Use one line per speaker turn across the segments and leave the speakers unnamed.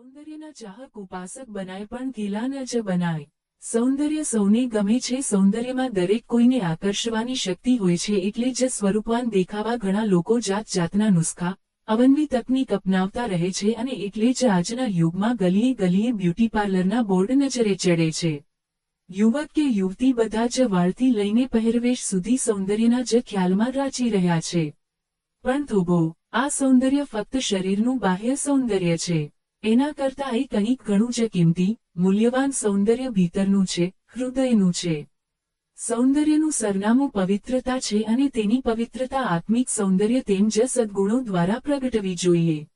સૌંદર્યના ચાહક ઉપાસક બનાય પણ ગેલા જ બનાય. સૌંદર્ય સૌને ગમે છે, સૌંદર્યમાં દરેક કોઈને આકર્ષવાની શક્તિ હોય છે એટલે જ સ્વરૂપવાન દેખાવા ઘણા લોકો જાત જાતના નુસ્ખા, અવનવી તકનીક અપનાવતા રહે છે અને એટલે જ આજના યુગમાં ગલીએ ગલીએ બ્યુટી પાર્લરના બોર્ડ નજરે ચડે છે. યુવક કે યુવતી બધા જ વાળથી લઈને પહેરવેશ સુધી સૌંદર્યના જ ખ્યાલમાં રાચી રહ્યા છે. પણ થોભો, આ સૌંદર્ય ફક્ત શરીરનું બાહ્ય સૌંદર્ય છે. એના કરતાં એ કંઈક ઘણું જ કિંમતી, મૂલ્યવાન સૌંદર્ય ભીતરનું છે, હૃદયનું છે. સૌંદર્યનું સરનામું પવિત્રતા છે અને તેની પવિત્રતા આત્મિક સૌંદર્ય તેમ જ સદ્ગુણો દ્વારા પ્રગટવી જોઈએ.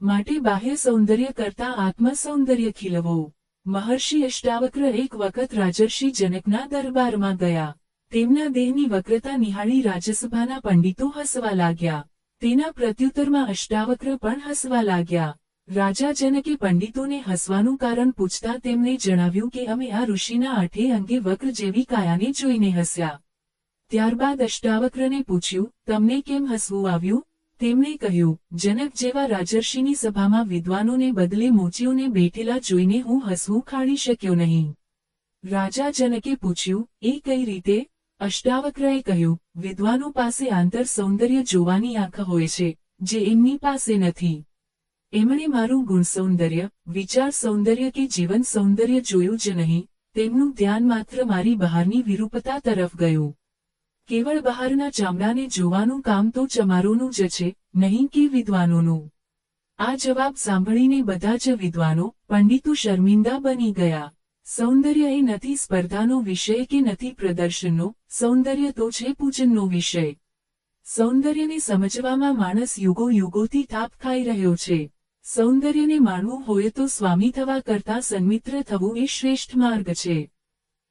માટે બાહ્ય સૌંદર્ય કરતા આત્મ સૌંદર્ય ખીલવો. મહર્ષિ અષ્ટાવક્ર એક વખત રાજર્ષિ જનકના દરબારમાં ગયા. તેમના દેહની વક્રતા નિહાળી રાજ્યસભાના પંડિતો હસવા લાગ્યા. તેના પ્રત્યુત્તરમાં અષ્ટાવક્ર પણ હસવા લાગ્યા. રાજા જનકે પંડિતોને હસવાનું કારણ પૂછતા તેમને જણાવ્યું કે અમે આ ઋષિના આઠે અંગે વક્ર જેવી કાયાને જોઈને હસ્યા. ત્યારબાદ અષ્ટાવક્રને પૂછ્યું, તમને કેમ હસવું આવ્યું? તેમણે કહ્યું, જનક જેવા રાજર્ષિની સભામાં વિદ્વાનોને બદલે મોચીઓને બેઠેલા જોઈને હું હસવું ખાડી શક્યો નહીં. રાજા જનકે પૂછ્યું, એ કઈ રીતે? અષ્ટાવક્રએ કહ્યું, વિદ્વાનો પાસે આંતર સૌંદર્ય જોવાની આંખ હોય છે, જે એમની પાસે નથી. એમણે મારું ગુણ સૌંદર્ય, વિચાર સૌંદર્ય કે જીવન સૌંદર્ય જોયું જ નહીં, તેમનું ધ્યાન માત્ર મારી બહારની વિરૂપતા તરફ ગયું. કેવળ બહારના ચામડાને જોવાનું કામ તો ચમારોનું જ છે, નહીં કે વિદ્વાનોનું. આ જવાબ સાંભળીને બધા જ વિદ્વાનો, પંડિતો શર્મિંદા બની ગયા. સૌંદર્ય એ નથી સ્પર્ધાનો વિષય કે નથી પ્રદર્શનનો, સૌંદર્ય તો છે પૂજનનો વિષય. સૌંદર્યને સમજવામાં માણસ યુગો યુગોથી થાપ ખાઈ રહ્યો છે. સૌંદર્યને માણવું હોય તો સ્વામી થવા કરતાં સન્મિત્ર થવું એ શ્રેષ્ઠ માર્ગ છે.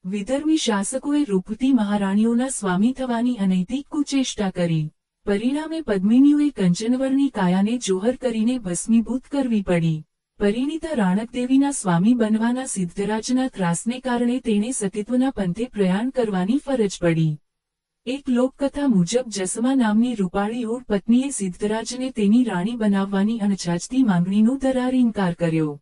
વિદર્ભી શાસકોએ રૂપતી મહારાણીઓના સ્વામી થવાની અનૈતિક કુચેષ્ટા કરી. પરિણામે પદ્મિનીઓએ કંચનવરની કાયાને જોહર કરીને ભસ્મીભૂત કરવી પડી. પરિણીતા રાણકદેવીના સ્વામી બનવાના સિદ્ધરાજના ત્રાસને કારણે તેણે સતીત્વના પંથે પ્રયાણ કરવાની ફરજ પડી. એક લોકકથા મુજબ જસમા નામની રૂપાળી ઓળ પત્નીએ સિદ્ધરાજને તેની રાણી બનાવવાની અણછાજતી માંગણીનો દરાર ઇનકાર કર્યો.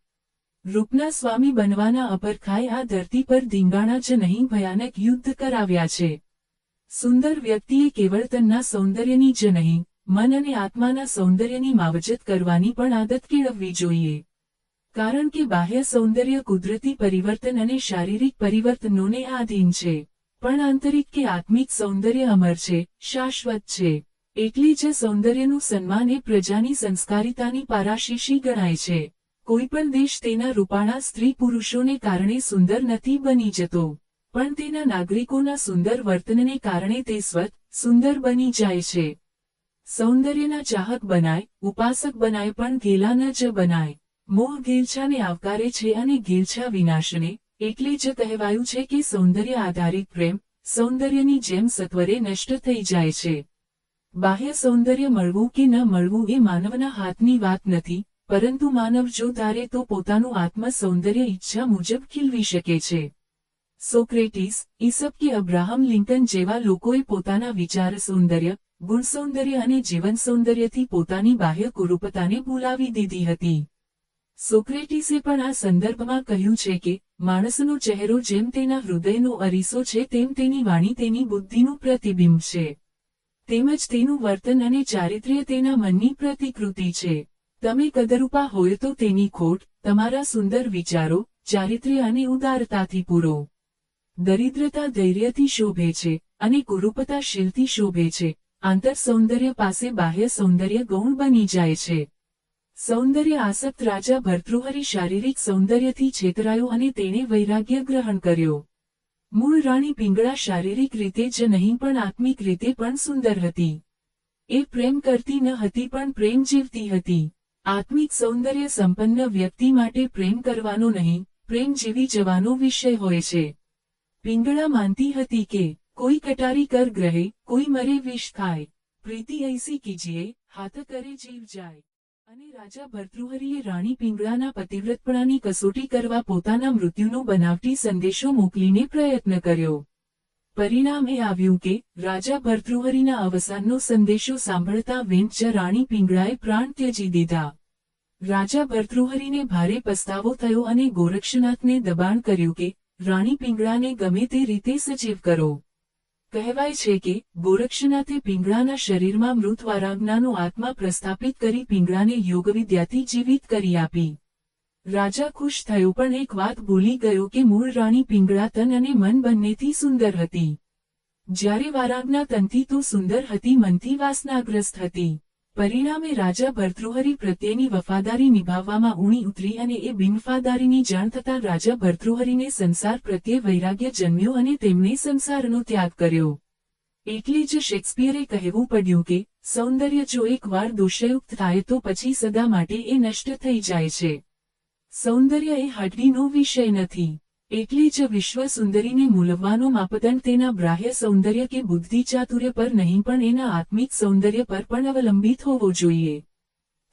રૂપના સ્વામી બનવાના અપરખાએ આ ધરતી પર ધીંગાણા જ નહીં, ભયાનક યુદ્ધ કરાવ્યા છે. સુંદર વ્યક્તિએ કેવળ તનના સૌંદર્યની જ નહીં, મન અને આત્માના સૌંદર્યની માવજત કરવાની પણ આદત કેળવવી જોઈએ. કારણ કે બાહ્ય સૌંદર્ય કુદરતી પરિવર્તન અને શારીરિક પરિવર્તનોને આધીન છે. પણ આંતરિક કે આત્મિક સૌંદર્ય અમર છે, શાશ્વત છે. એટલી જ સૌંદર્યનું સન્માન એ પ્રજાની સંસ્કારિતાની પારાશીશી ગણાય છે. કોઈ પણ દેશ તેના રૂપાળા સ્ત્રી પુરુષોને કારણે સુંદર નથી બની જતો. પણ તેના નાગરિકોના સુંદર વર્તનને કારણે તે સ્વત સુંદર બની જાય છે. સૌંદર્યના ચાહક બનાય, ઉપાસક બનાય પણ ઘેલા ન જ બનાય. મોહ ઘેલછાને આવકારે છે અને ઘેલછા વિનાશને એટલે જ કહેવાયું છે કે સૌંદર્ય આધારિત પ્રેમ સૌંદર્યની જેમ સત્વરે નષ્ટ થઈ જાય છે. બાહ્ય સૌંદર્ય મળવું કે ન મળવું એ માનવના હાથની વાત નથી, પરંતુ માનવ જો ધારે તો પોતાનું આત્મ સૌંદર્ય ઈચ્છા મુજબ ખીલવી શકે છે. સોક્રેટિસ, ઈસબ કે અબ્રાહમ લિંકન જેવા લોકોએ પોતાના વિચાર સૌંદર્ય, ગુણ સૌંદર્ય અને જીવન સૌંદર્યથી પોતાની બાહ્ય કુરૂપતાને ભૂલાવી દીધી હતી. સોક્રેટિસે પણ આ સંદર્ભમાં કહ્યું છે કે, માણસનો ચહેરો જેમ તેના હૃદયનો અરીસો છે તેમ તેની વાણી તેની બુદ્ધિનું પ્રતિબિંબ છે. તેમજ તેનું વર્તન અને ચારિત્ર્ય તેના મનની પ્રતિકૃતિ છે. તમે કદરૂપા હોય તો તેની ખોટ, તમારા સુંદર વિચારો, ચારિત્ર્ય અને ઉદારતાથી પૂરો. દરિદ્રતા ધૈર્યથી શોભે છે અને કુરૂપતા શીલથી શોભે છે. આંતર સૌંદર્ય પાસે બાહ્ય સૌંદર્ય ગૌણ બની જાય છે. સૌંદર્ય આસક્ત રાજા ભર્તૃહરી શારીરિક સૌંદર્યથી છેતરાયો અને તેણે વૈરાગ્ય ગ્રહણ કર્યો. મૂળ રાણી પિંગળા શારીરિક રીતે જ નહીં, પણ આત્મિક રીતે પણ સુંદર હતી. એ પ્રેમ કરતી ન હતી, પણ પ્રેમ જીવતી હતી. આત્મિક સૌંદર્ય સંપન્ન વ્યક્તિ માટે પ્રેમ કરવાનો નહીં, પ્રેમ જીવી જવાનો વિષય હોય છે. પિંગળા માનતી હતી કે, કોઈ કટારી કર ગ્રહે, કોઈ મરે વિષ ખાય. પ્રીતિ ऐसी કીજીએ, હાથ કરે જીવ જાય. અને રાજા ભર્તૃહરિએ રાણી પિંગળાના પતિવ્રતપણાની કસોટી કરવા પોતાના મૃત્યુનો બનાવટી સંદેશો મોકલીને પ્રયત્ન કર્યો. પરિણામ એ આવ્યું કે, રાજા ભર્તૃહરિના અવસાનનો સંદેશો સાંભળતા વેંચ રાણી પિંગળાએ પ્રાણ ત્યજી દીધા. રાજા ભર્તૃહરિને ભારે પસ્તાવો થયો અને ગોરક્ષનાથને દબાણ કર્યું કે, રાણી પિંગળાને ગમે તે રીતે સજીવ કરો. કહેવાય છે કે, ગોરક્ષનાથે પિંગળાના શરીરમાં મૃત વારાગ્નાનું આત્મા પ્રસ્થાપિત કરી પિંગળાને યોગવિદ્યાથી જીવિત કરી આપી. રાજા ખુશ થયો પણ એક વાત ભૂલી ગયો કે મૂળ રાણી પિંગળા તન અને મન બંનેથી સુંદર હતી. જ્યારે વારાગ્ના તનથી તો સુંદર હતી, મનથી વાસનાગ્રસ્ત હતી. પરિણામે રાજા ભર્તૃહરિ પ્રત્યેની વફાદારી નિભાવવામાં ઊણી ઉતરી અને એ બિનફાદારીની જાણ થતાં રાજા ભર્તૃહરિને સંસાર પ્રત્યે વૈરાગ્ય જન્મ્યો અને તેમણે સંસારનો ત્યાગ કર્યો. એટલે જ શેક્સપિયરે કહેવું પડ્યું કે, સૌંદર્ય જો એકવાર દોષયુક્ત થાય તો પછી સદા માટે એ નષ્ટ થઈ જાય છે. સૌંદર્ય એ હાડડીનો વિષય નથી. એટલે જ વિશ્વ સુંદરીને મૂલવવાનો માપદંડ તેના બાહ્ય સૌંદર્ય કે બુદ્ધિ ચાતુર્ય પર નહીં, પણ એના આત્મિક સૌંદર્ય પર પણ અવલંબિત હોવો જોઈએ.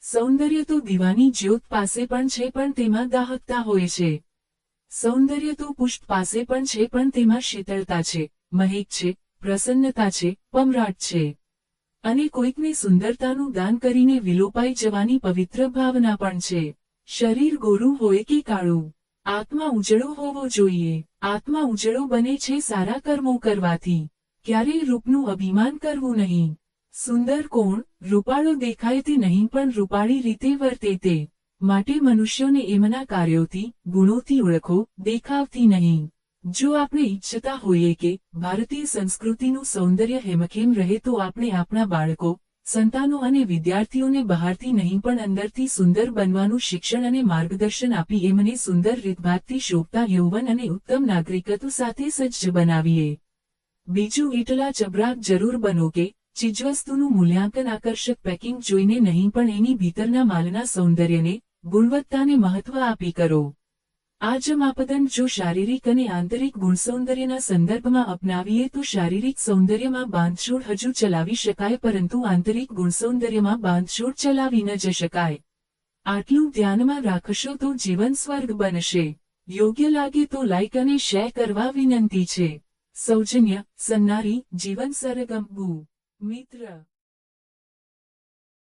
સૌંદર્ય તો દીવાની જ્યોત પાસે પણ છે, પણ તેમાં દાહકતા હોય છે. સૌંદર્ય તો પુષ્પ પાસે પણ છે, પણ તેમાં શીતળતા છે, મહેક છે, પ્રસન્નતા છે, પમરાટ છે. અને કોઈકને સુંદરતાનું દાન કરીને વિલોપાઈ જવાની પવિત્ર ભાવના પણ છે. શરીર ગોરું હોય કે કાળું? આત્મા ઉજળો હોવો જોઈએ. આત્મા ઉજળો બને છે સારા કર્મો કરવાથી. ક્યારેય રૂપનું અભિમાન કરવું નહીં. સુંદર કોણ, રૂપાળો દેખાય તે નહીં પણ રૂપાળી રીતે વર્તે તે. માટે મનુષ્યોને એમના કાર્યોથી, ગુણોથી ઓળખો, દેખાવથી નહીં. જો આપણે ઈચ્છતા હોઈએ કે ભારતીય સંસ્કૃતિનું સૌંદર્ય હેમખેમ રહે તો આપણે આપણા બાળકો સંતાનો અને વિદ્યાર્થીઓને બહારથી નહીં પણ અંદરથી સુંદર બનવાનું શિક્ષણ અને માર્ગદર્શન આપી એમને સુંદર રીતભાતથી શોભતા યૌવન અને ઉત્તમ નાગરિકત્વ સાથે સજ્જ બનાવીએ. બીજું એટલા ચબરાક જરૂર બનો કે ચીજવસ્તુનું મૂલ્યાંકન આકર્ષક પેકિંગ જોઈને નહીં પણ એની ભીતરના માલના સૌંદર્યને, ગુણવત્તાને મહત્વ આપી કરો. આ જ માપદંડ જો શારીરિક અને આંતરિક ગુણસૌંદર્યના સંદર્ભમાં અપનાવીએ તો શારીરિક સૌંદર્યમાં બાંધછોડ હજુ ચલાવી શકાય, પરંતુ આંતરિક ગુણસૌંદર્યમાં બાંધછોડ ચલાવી ન જ શકાય. આટલું ધ્યાનમાં રાખશો તો જીવન સ્વર્ગ બનશે. યોગ્ય લાગે તો લાઇક અને શેર કરવા વિનંતી છે. સૌજન્ય, સન્નારી, જીવન સરગમ મિત્ર